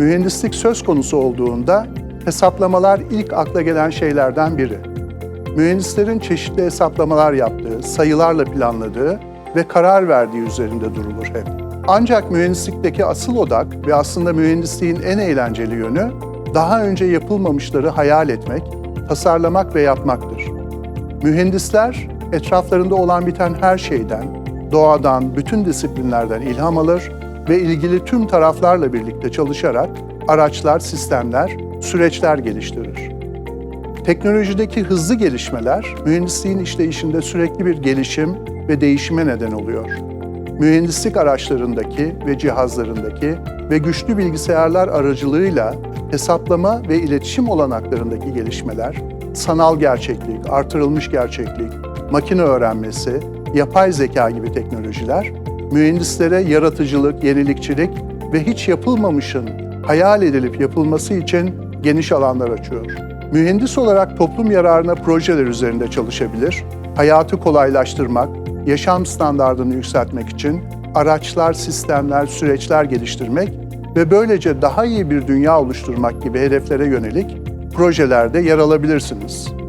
Mühendislik söz konusu olduğunda hesaplamalar ilk akla gelen şeylerden biri. Mühendislerin çeşitli hesaplamalar yaptığı, sayılarla planladığı ve karar verdiği üzerinde durulur hep. Ancak mühendislikteki asıl odak ve aslında mühendisliğin en eğlenceli yönü daha önce yapılmamışları hayal etmek, tasarlamak ve yapmaktır. Mühendisler etraflarında olan biten her şeyden, doğadan, bütün disiplinlerden ilham alır ve ilgili tüm taraflarla birlikte çalışarak araçlar, sistemler, süreçler geliştirir. Teknolojideki hızlı gelişmeler mühendisliğin işleyişinde sürekli bir gelişim ve değişime neden oluyor. Mühendislik araçlarındaki ve cihazlarındaki ve güçlü bilgisayarlar aracılığıyla hesaplama ve iletişim olanaklarındaki gelişmeler, sanal gerçeklik, artırılmış gerçeklik, makine öğrenmesi, yapay zeka gibi teknolojiler mühendislere yaratıcılık, yenilikçilik ve hiç yapılmamışın hayal edilip yapılması için geniş alanlar açıyor. Mühendis olarak toplum yararına projeler üzerinde çalışabilir, hayatı kolaylaştırmak, yaşam standartını yükseltmek için araçlar, sistemler, süreçler geliştirmek ve böylece daha iyi bir dünya oluşturmak gibi hedeflere yönelik projelerde yer alabilirsiniz.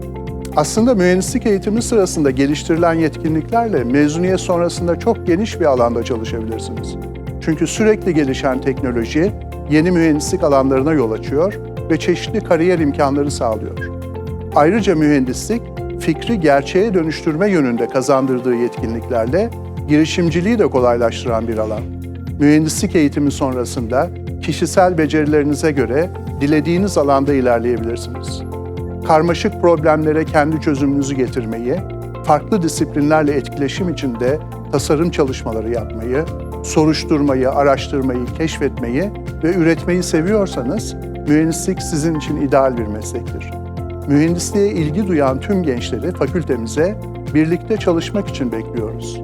Aslında mühendislik eğitimi sırasında geliştirilen yetkinliklerle mezuniyet sonrasında çok geniş bir alanda çalışabilirsiniz. Çünkü sürekli gelişen teknoloji yeni mühendislik alanlarına yol açıyor ve çeşitli kariyer imkanları sağlıyor. Ayrıca mühendislik, fikri gerçeğe dönüştürme yönünde kazandırdığı yetkinliklerle girişimciliği de kolaylaştıran bir alan. Mühendislik eğitimi sonrasında kişisel becerilerinize göre dilediğiniz alanda ilerleyebilirsiniz. Karmaşık problemlere kendi çözümünüzü getirmeyi, farklı disiplinlerle etkileşim içinde tasarım çalışmaları yapmayı, soruşturmayı, araştırmayı, keşfetmeyi ve üretmeyi seviyorsanız mühendislik sizin için ideal bir meslektir. Mühendisliğe ilgi duyan tüm gençleri fakültemize birlikte çalışmak için bekliyoruz.